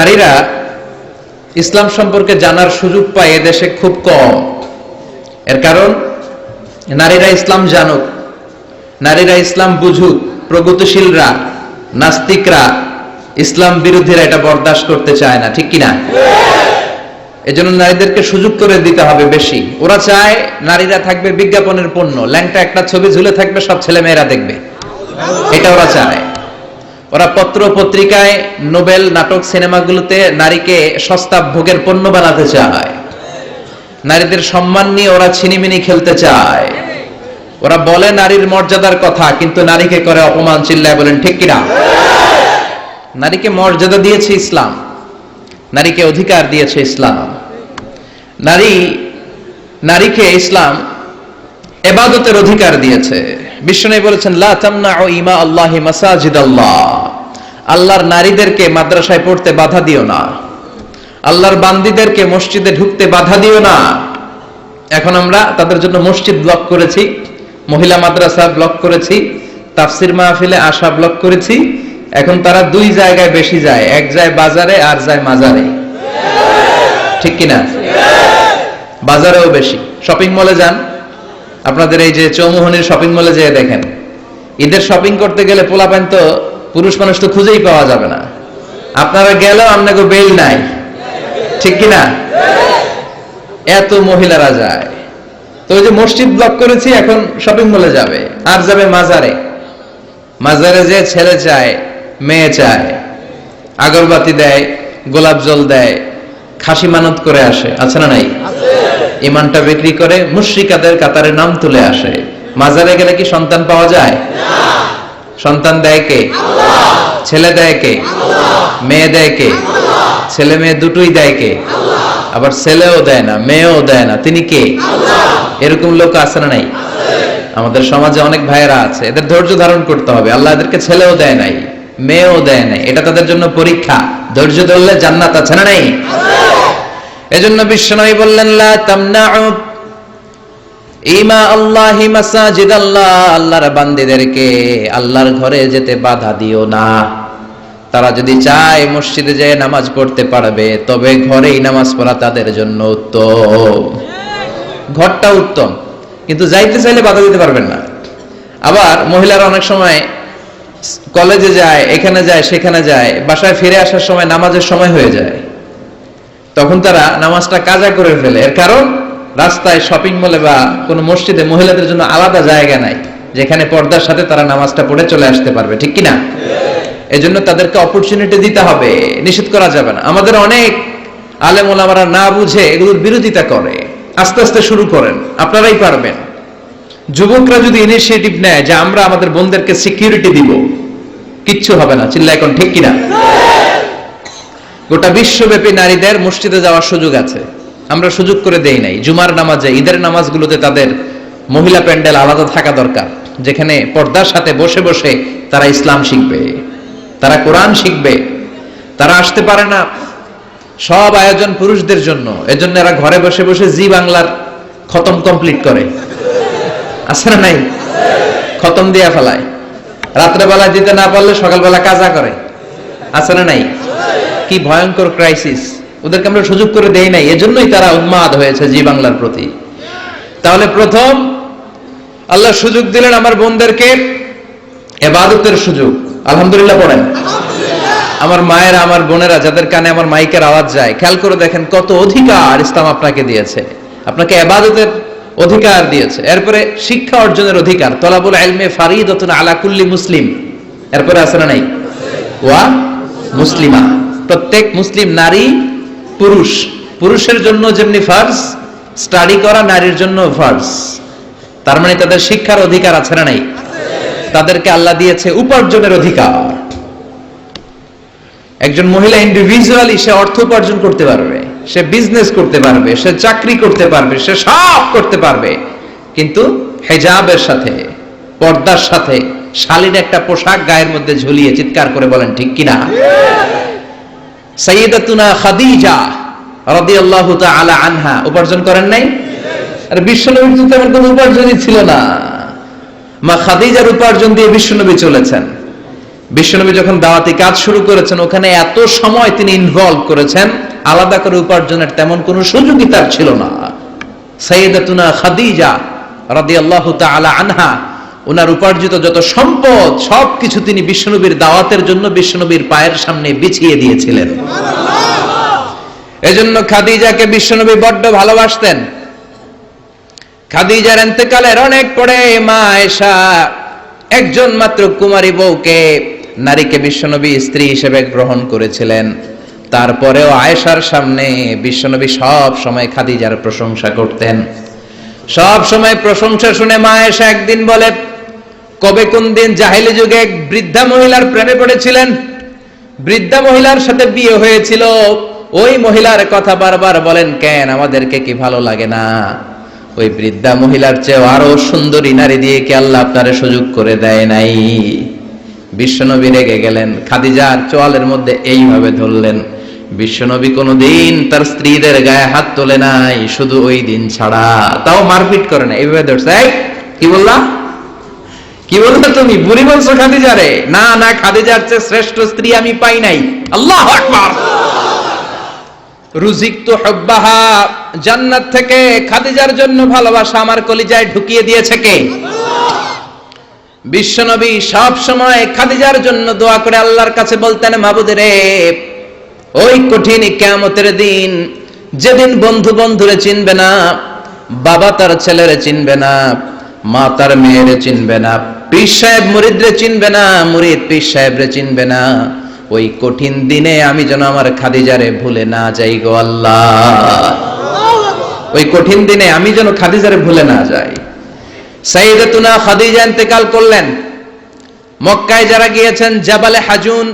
নারীরা ইসলাম সম্পর্কে জানার সুযোগ পায় দেশে খুব কম। এর কারণ, নারীরা ইসলাম জানুক, নারীরা ইসলাম বুঝুক, প্রগতিশীলরা, নাস্তিকরা ইসলাম বিরোধীরা এটা বরদাস্ত করতে চায় না, ঠিক কিনা? এজন্য নারীদেরকে সুযোগ করে দিতে হবে বেশি। ওরা চায় নারীরা থাকবে বিজ্ঞাপনের পণ্য, ল্যাংটা একটা ছবি ঝুলে থাকবে, সব ছেলে মেয়েরা দেখবে। এটা ওরা চায়। ওরা পত্র পত্রিকায় নোবেল নাটক সিনেমাগুলোতে নারীকে সস্তা ভোগের পণ্য বানাতে চায়। নারীদের সম্মান নিয়ে ওরা ছিনিমিনি খেলতে চায়। ওরা বলে নারীর মর্যাদার কথা, কিন্তু নারীকে করে অপমান চিল্লায় বলেন, ঠিক কিনা? নারীকে মর্যাদা দিয়েছে ইসলাম। নারীকে অধিকার দিয়েছে ইসলাম। নারী, নারীকে ইসলাম এবাদতের অধিকার দিয়েছে। বিশ্বনবী বলেছেন, লা তামনাউ ইমা আল্লাহি মাসাজিদ আল্লাহ আল্লাহর নারীদেরকে মাদ্রাসায় পড়তে বাধা দিও না। আল্লাহর বান্দিদেরকে মসজিদে ঢুকতে বাধা দিও না। এখন আমরা তাদের জন্য মসজিদ ব্লক করেছি, মহিলা মাদ্রাসা ব্লক করেছি, তাফসির মাহফিলে আশা ব্লক করেছি। এখন তারা দুই জায়গায় বেশি যায়, এক যায় বাজারে আর যায় মাজারে। ঠিক কিনা? বাজারেও বেশি। শপিং মলে যান আপনাদের এই যে চৌমোহনের শপিং মলে যেয়ে দেখেন, ঈদের শপিং করতে গেলে পোলাপান তো পুরুষ মানুষ তো খুঁজেই পাওয়া যাবে না। আপনারা গেলেও আপনাকে বেল নাই। ঠিক কিনা? এত মহিলারা যায়। তো ওই যে মসজিদ ব্লক করেছি, এখন শপিং মলে যাবে। আর যাবে মাজারে। মাজারে যে ছেলে চায়, মেয়ে চায়, আগরবাতি দেয়, গোলাপ জল দেয়, খাসি মানত করে আসে। আছে না নাই? ইমানটা বিক্রি করে মুশ্রিকাদের কাতারে নাম তুলে আসে। মাজারে গেলে কি সন্তান পাওয়া যায়? সন্তান দেয় কে? ছেলে দেয় কে? মেয়ে দেয় কে? ছেলে মেয়ে দুটোই দেয় কে? আবার ছেলেও দেয় না মেয়েও দেয় না। তিনি কে? এরকম লোক আছে না নাই? আমাদের সমাজে অনেক ভাইয়েরা আছে এদের ধৈর্য ধারণ করতে হবে। আল্লাহ এদেরকে ছেলেও দেয় নাই মেয়েও দেয় নাই। এটা তাদের জন্য পরীক্ষা। ধৈর্য ধরলে জান্নাত আছে না নাই? এজন্য বিশ্বনবী বললেন, লা তামনাউ ইমা আল্লাহি মাসাজিদ আল্লাহ। আল্লাহর বান্দীদেরকে আল্লাহর ঘরে যেতে বাধা দিও না। তারা যদি চায় মসজিদে যেয়ে নামাজ পড়তে পারবে, তবে ঘরেই নামাজ পড়া তাদের জন্য উত্তম। ঘরটা উত্তম, কিন্তু যাইতে চাইলে বাধা দিতে পারবেন না। আবার মহিলারা অনেক সময় কলেজে যায়, এখানে যায়, সেখানে যায়, বাসায় ফিরে আসার সময় নামাজের সময় হয়ে যায়। তখন তারা নামাজটা কাজা করে ফেলে। এর কারণ, রাস্তায় শপিং মলে বা কোনো মসজিদে মহিলাদের জন্য আলাদা জায়গা নাই, যেখানে পর্দার সাথে তারা নামাজটা পড়ে চলে আসতে পারবে। ঠিক কিনা? এজন্য তাদেরকে অপরচুনিটি দিতে হবে। নিষেধ করা যাবে না। আমাদের অনেক আলেম ওলামারা না বুঝে এগুলোর বিরোধিতা করে। আস্তে আস্তে শুরু করেন। আপনারাই পারবেন। যুবকরা যদি ইনিশিয়েটিভ নেয় যে আমরা আমাদের বোনদেরকে সিকিউরিটি দিব, কিচ্ছু হবে না। চিল্লা এখন ঠিক কিনা? গোটা বিশ্বব্যাপী নারীদের মসজিদে যাওয়ার সুযোগ আছে। আমরা সুযোগ করে দেই নাই। জুমার নামাজে, ঈদের নামাজগুলোতে তাদের মহিলা প্যান্ডেল আলাদা থাকা দরকার, যেখানে পর্দার সাথে বসে বসে তারা ইসলাম শিখবে, তারা কোরআন শিখবে। তারা আসতে পারে না সব আয়োজন পুরুষদের জন্য। এজন্য এরা ঘরে বসে বসে জি বাংলার খতম কমপ্লিট করে। আছে না নাই? খতম দিয়া ফেলায়। রাত্রেবেলা দিতে না পারলে সকালবেলা কাজা করে। আছে না নাই? কি ভয়ঙ্কর ক্রাইসিস ওদেরকে আমরা সুযোগ করে দেই নাই। এজন্যই তারা উন্মাদ হয়েছে জি বাংলার প্রতি। তাহলে প্রথম আল্লাহ সুযোগ দিলেন আমার বোনদেরকে এবাদতের সুযোগ। আলহামদুলিল্লাহ পড়েন। আমার মায়েরা আমার বোনেরা যাদের কানে আমার মাইকের আওয়াজ যায় খেয়াল করে দেখেন কত অধিকার ইসলাম আপনাকে দিয়েছে। আপনাকে এবাদতের অধিকার দিয়েছে। এরপরে শিক্ষা অর্জনের অধিকার। তলাবুল আলমে ফারিদতুন আলা কুল্লি মুসলিম। এরপরে আছে না নাই? ওয়া মুসলিমা। প্রত্যেক মুসলিম নারী পুরুষ। পুরুষের জন্য যেমনি ফার্স স্টাডি করা নারীর জন্য ফার্স তার মানে তাদের শিক্ষার অধিকার আছে না নাই? তাদেরকে আল্লাহ দিয়েছে উপার্জনের অধিকার। একজন মহিলা ইন্ডিভিজুয়ালি সে অর্থ উপার্জন করতে পারবে, সে বিজনেস করতে পারবে, সে চাকরি করতে পারবে, সে সব করতে পারবে। কিন্তু হেজাবের সাথে, পর্দার সাথে, শালীন একটা পোশাক গায়ের মধ্যে ঝুলিয়ে চিৎকার করে বলেন, ঠিক কিনা? সাইয়েদাতুনা খাদিজা রাদিয়াল্লাহু তাআলা আনহা। উপার্জন করেন নাই? আর বিশ্বনবীর তো তেমন কোনো উপার্জনই ছিল না। মা খাদিজার উপার্জন দিয়ে বিশ্বনবী চলেছেন। বিশ্বনবী যখন দাওয়াতি কাজ শুরু করেছেন, ওখানে এত সময় তিনি ইনভলভ করেছেন, আলাদা করে উপার্জনের তেমন কোনো সুযোগই ছিল না। সাইয়েদাতুনা খাদিজা রাদিয়াল্লাহু তাআলা আনহা ওনার উপার্জিত যত সম্পদ, সবকিছু তিনি বিশ্বনবীর দাওয়াতের জন্য বিশ্বনবীর পায়ের সামনে বিছিয়ে দিয়েছিলেন। এজন্য খাদিজাকে বিশ্বনবী বড্ড ভালোবাসতেন। খাদিজার এতেকালের অনেক পরে মা এসা একজন মাত্র কুমারী বউকে নারীকে বিশ্বনবী স্ত্রী হিসেবে গ্রহণ করেছিলেন। তারপরেও আয়েশার সামনে বিশ্বনবী সব সময় খাদিজার প্রশংসা করতেন। সব সময় প্রশংসা শুনে মা একদিন বলে কবে কোন দিন জাহিলি যুগে এক বৃদ্ধা মহিলার প্রেমে পড়েছিলেন? বৃদ্ধা মহিলার সাথে বিয়ে হয়েছিল। ওই মহিলার কথা বারবার বলেন, কেন, আমাদেরকে কি ভালো লাগে না? ওই বৃদ্ধা মহিলার চেয়ে আরও সুন্দরী নারী দিয়ে কি আল্লাহ আপনারে সুযোগ করে দেয় নাই? বিশ্বনবী রেগে গেলেন। খাদিজার চোয়ালের মধ্যে এইভাবে ধরলেন, বিশ্বনবী কোনোদিন তার স্ত্রীদের গায়ে হাত তোলে নাই, শুধু ওই দিন ছাড়া। তাও মারপিট করে না। এইভাবে ধরছে। কি বললা? কি বলছো তুমি? বুড়ি বলছো খাদিজারে? না না, খাদিজার চেয়ে শ্রেষ্ঠ স্ত্রী আমি পাই নাই। আল্লাহ রুজিক তো হব্বাহা। জান্নাত থেকে খাদিজার জন্য ভালোবাসা আমার কলিজায় ঢুকিয়ে দিয়েছে কে? বিশ্বনবী সব সময় খাদিজার জন্য দোয়া করে আল্লাহর কাছে বলতেন, মাবুদ ওই কঠিন কেয়ামতের দিন যেদিন বন্ধু বন্ধুরে চিনবে না, বাবা তার ছেলেরে চিনবে না, মা তার মেয়েরে চিনবে না। পীর সাহেব মুরিদরে চিনবে না, মুরিদ পীর সাহেবরে চিনবে না। ওই কঠিন দিনে আমি যেন আমার খাদিজারে ভুলে না যাই গো আল্লাহ। ওই কঠিন দিনে আমি যেন খাদিজারে ভুলে না যাই। সাইয়েদাতুনা খাদিজা ইন্তেকাল করলেন। মক্কায় যারা গিয়েছেন, জাবালে হাজুন,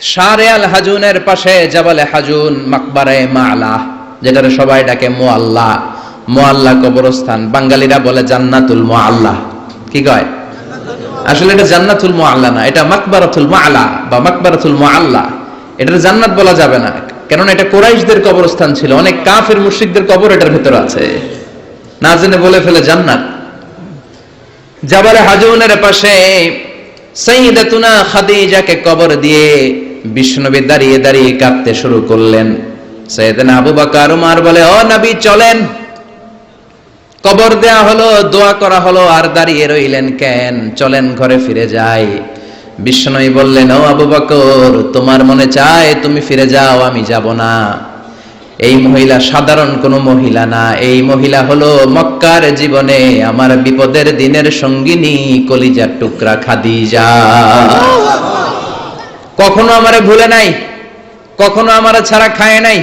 সারে আল হাজুনের পাশে জাবালে হাজুন মাকবারে মালা যেটারে সবাই ডাকে মোয়াল্লা মোয়াল্লা কবরস্থান। বাঙালিরা বলে জান্নাতুল মোয়াল্লা কি কয়? আসলে এটা জান্নাতুল মোয়াল্লা না, এটা মাকবারাতুল মালা বা মাকবারাতুল মোয়াল্লা এটার জান্নাত বলা যাবে না, কেননা এটা কোরাইশদের কবরস্থান ছিল, অনেক কাফের মুশরিকদের কবর এটার ভেতর আছে। না জেনে বলে ফেলে জান্নাত। জাবালে হাজুনের পাশে সাইয়েদাতুনা খাদিজাকে কবর দিয়ে বিষ্ণুনবী দাঁড়িয়ে দাঁড়িয়ে কাঁদতে শুরু করলেন। সাইয়েদানা আবু বকর, উমর বলে, ও নবী, চলেন। কবর দেয়া হলো, দোয়া করা হলো, আর দাঁড়িয়ে রইলেন কেন? চলেন ঘরে ফিরে যাই। বিষ্ণুই বললেন, ও আবু বকর, তোমার মনে চায় তুমি ফিরে যাও, আমি যাব না। এই মহিলা সাধারণ কোনো মহিলা না। এই মহিলা হলো মক্কার জীবনে আমার বিপদের দিনের সঙ্গিনী কলিজার টুকরা খাদি খাদিজা। কখনো আমারে ভুলে নাই, কখনো আমার ছাড়া খায় নাই,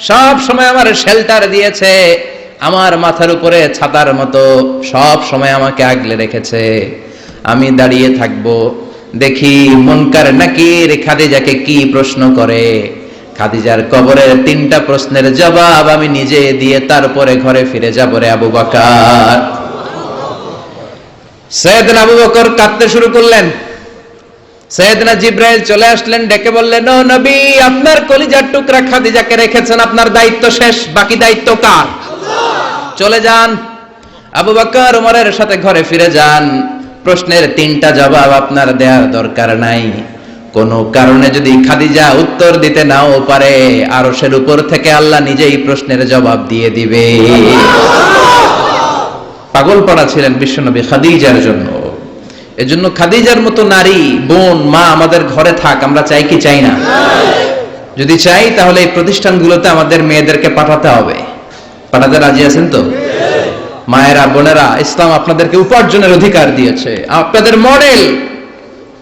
সব সময় আমার শেল্টার দিয়েছে। আমার মাথার উপরে ছাতার মতো সব সময় আমাকে আগলে রেখেছে। আমি দাঁড়িয়ে থাকব, দেখি মনকার নাকির খাদিজাকে কি প্রশ্ন করে। খাদিজার কবরের তিনটা প্রশ্নের জবাব আমি নিজে দিয়ে তারপরে ঘরে ফিরে যাব রে আবু বকর। সৈয়দনা আবু বকর কাঁদতে শুরু করলেন। সৈয়দনা জিব্রাইল চলে আসলেন, ডেকে বললেন নবী, আপনার কলিজার টুকরা খাদিজাকে রেখেছেন, আপনার দায়িত্ব শেষ, বাকি দায়িত্ব কার? চলে যান। আবু বকর উমরের সাথে ঘরে ফিরে যান। প্রশ্নের তিনটা জবাব আপনার দেওয়ার দরকার নাই। কোন কারণে যদি খাদিজা উত্তর দিতে নাও পারে, আরশের উপর থেকে আল্লাহ নিজেই প্রশ্নের জবাব দিয়ে দিবে। পাগল পড়া ছিলেন বিশ্বনবী খাদিজার জন্য। এজন্য খাদিজার মতো নারী, বোন, মা আমাদের ঘরে থাক, আমরা চাই কি চাই না? যদি চাই তাহলে এই প্রতিষ্ঠানগুলোতে আমাদের মেয়েদেরকে পাঠাতে হবে। পাঠাতে রাজি আছেন তো? মায়েরা, বোনেরা, ইসলাম আপনাদেরকে উপার্জনের অধিকার দিয়েছে। আপনাদের মডেল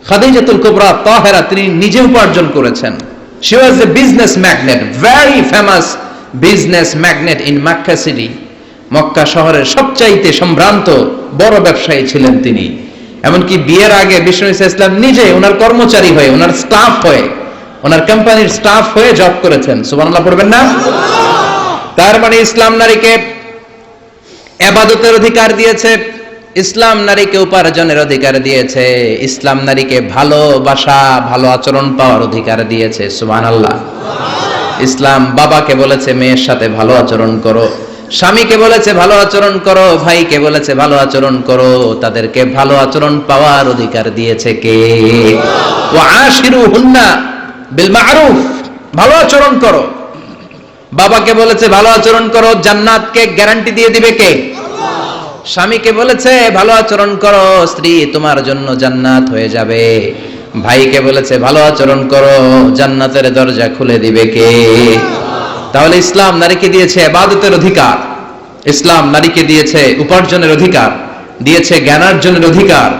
খাদিজাতুল তাহেরা, তিনি নিজে উপার্জন করেছেন। Was a business magnate very famous business magnate in Mecca city Mecca শহরের সবচাইতে সম্ভ্রান্ত বড় ব্যবসায়ী ছিলেন তিনি। এমনকি বিয়ের আগে বিষ্ণু ইসলাম নিজে ওনার কর্মচারী হয়ে, ওনার স্টাফ হয়ে, ওনার কোম্পানির স্টাফ হয়ে জব করেছেন। সুবহানাল্লাহ, পড়বেন না? তার মানে ইসলাম নারীকে এবাদতের অধিকার দিয়েছে, ইসলাম নারীকে উপার্জনের অধিকার দিয়েছে, ইসলাম নারীকে ভালোবাসা ভালো আচরণ পাওয়ার অধিকার দিয়েছে, সুবহানাল্লাহ। ইসলাম বাবাকে বলেছে, মেয়ের সাথে ভালো আচরণ করো। স্বামীকে বলেছে, ভালো আচরণ করো। ভাইকে বলেছে, ভালো আচরণ করো। তাদেরকে ভালো আচরণ পাওয়ার অধিকার দিয়েছে কে? ও আশিরু হুন্না বিল মারুফ। ভালো আচরণ করো। বাবাকে বলেছে ভালো আচরণ করো জান্নাতকে গ্যারান্টি দিয়ে দিবে কে? স্বামীকে বলেছে ভালো আচরণ করো স্ত্রী তোমার জন্য জান্নাত হয়ে যাবে। ভাইকে বলেছে ভালো আচরণ করো জান্নাতের দরজা খুলে দিবে কে? তাহলে ইসলাম নারীকে দিয়েছে এবাদতের অধিকার। ইসলাম নারীকে দিয়েছে উপার্জনের অধিকার। দিয়েছে জ্ঞানার্জনের অধিকার।